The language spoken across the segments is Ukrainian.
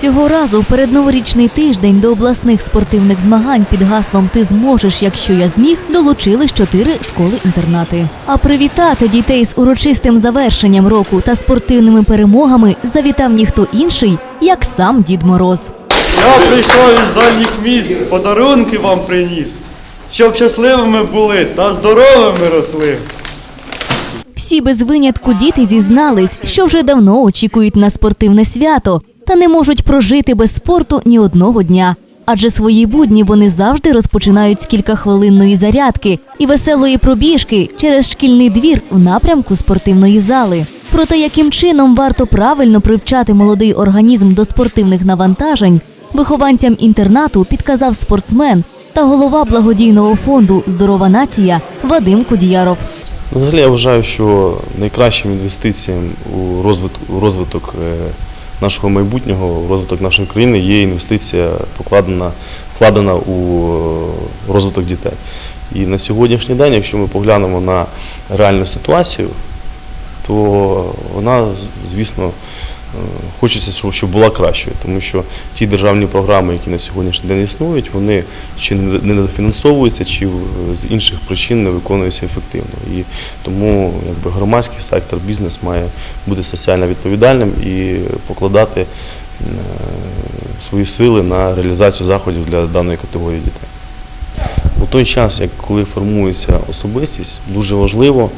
Цього разу в передноворічний тиждень до обласних спортивних змагань під гаслом Ти зможеш, якщо я зміг, долучились чотири школи-інтернати. А привітати дітей з урочистим завершенням року та спортивними перемогами завітав ніхто інший, як сам Дід Мороз. Я прийшов із дальніх міст, подарунки вам приніс, щоб щасливими були та здоровими росли. Всі без винятку діти зізнались, що вже давно очікують на спортивне свято та не можуть прожити без спорту ні одного дня. Адже свої будні вони завжди розпочинають з кількахвилинної зарядки і веселої пробіжки через шкільний двір в напрямку спортивної зали. Про те, яким чином варто правильно привчати молодий організм до спортивних навантажень, вихованцям інтернату підказав спортсмен та голова благодійного фонду Здорова нація Вадим Кудіяров. Взагалі я вважаю, що найкращим інвестиціям у розвиток, у розвиток е, нашого майбутнього, в розвиток нашої країни є інвестиція покладена, вкладена у е, розвиток дітей. І на сьогоднішній день, якщо ми поглянемо на реальну ситуацію, то вона, звісно, хочеться, щоб- була кращою, тому що ті державні програми, які на сьогоднішній день існують, вони чи не не дофінансовуються, чи з інших причин не виконуються ефективно. І тому якби, громадський сектор, бізнес має бути соціально відповідальним і покладати е, свої сили на реалізацію заходів для даної категорії дітей. У той час, як коли формується особистість, дуже важливо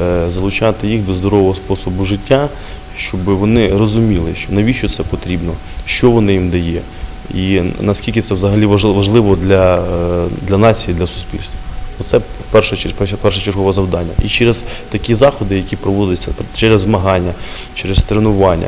е, залучати їх до здорового способу життя, щоб вони розуміли, що навіщо це потрібно, що воно їм дає, і наскільки це взагалі важливо для, е, для нації, для суспільства. Першу перше- першочергове завдання. І через такі заходи, які проводяться, через змагання, через тренування,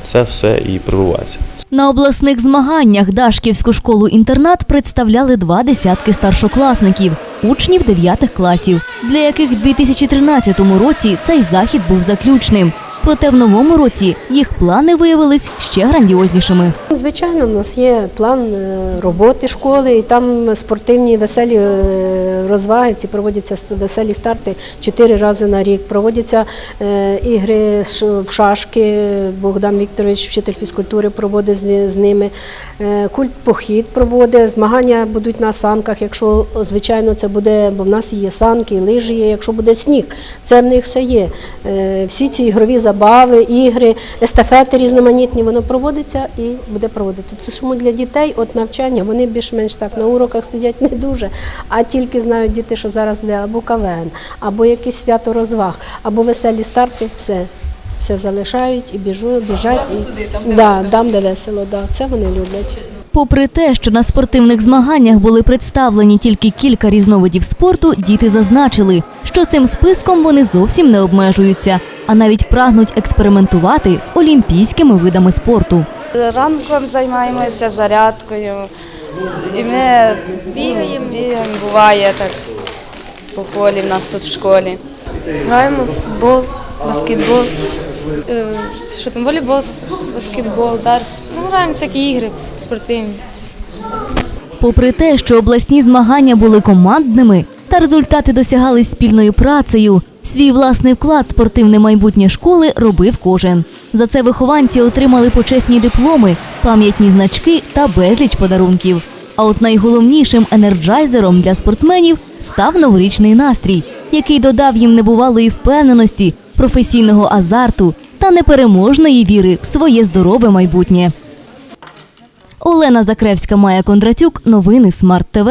це все і прививається. На обласних змаганнях Дашківську школу-інтернат представляли два десятки старшокласників, учнів 9 класів, для яких в 2013 році цей захід був заключним. Проте в новому році їх плани виявились ще грандіознішими. Звичайно, у нас є план е, роботи школи, і там спортивні веселі е, розваги, проводяться веселі старти чотири рази на рік. Проводяться е, ігри в шашки. Богдан Вікторович, вчитель фізкультури, проводить з, ними. Культ похід проводить, змагання будуть на санках. Якщо звичайно це буде, бо в нас є санки, лижі є. Якщо буде сніг, це в них все є. Всі ці ігрові забави, ігри, естафети різноманітні, воно проводиться і буде проводити. Тому для дітей от навчання вони більш-менш так на уроках сидять не дуже, а тільки знають діти, що зараз буде або КВН, або якесь свято розваг, або веселі старти, все. Все залишають і біжу, біжать. І... да, там, де весело, да. це вони люблять. Попри те, що на спортивних змаганнях були представлені тільки кілька різновидів спорту, діти зазначили, що цим списком вони зовсім не обмежуються, а навіть прагнуть експериментувати з олімпійськими видами спорту. Ранком займаємося зарядкою. І ми бігаємо, бігаємо, буває так по колі в нас тут в школі. Граємо в футбол, баскетбол, е, що там, волейбол, баскетбол, дарс. Ну, граємо всякі ігри спортивні. Попри те, що обласні змагання були командними та результати досягали спільною працею, свій власний вклад спортивне майбутнє школи робив кожен. За це вихованці отримали почесні дипломи, пам'ятні значки та безліч подарунків. А от найголовнішим енерджайзером для спортсменів став новорічний настрій, який додав їм небувалої впевненості, професійного азарту та непереможної віри в своє здорове майбутнє. Олена Закревська, Майя Кондратюк. Новини Смарт ТВ.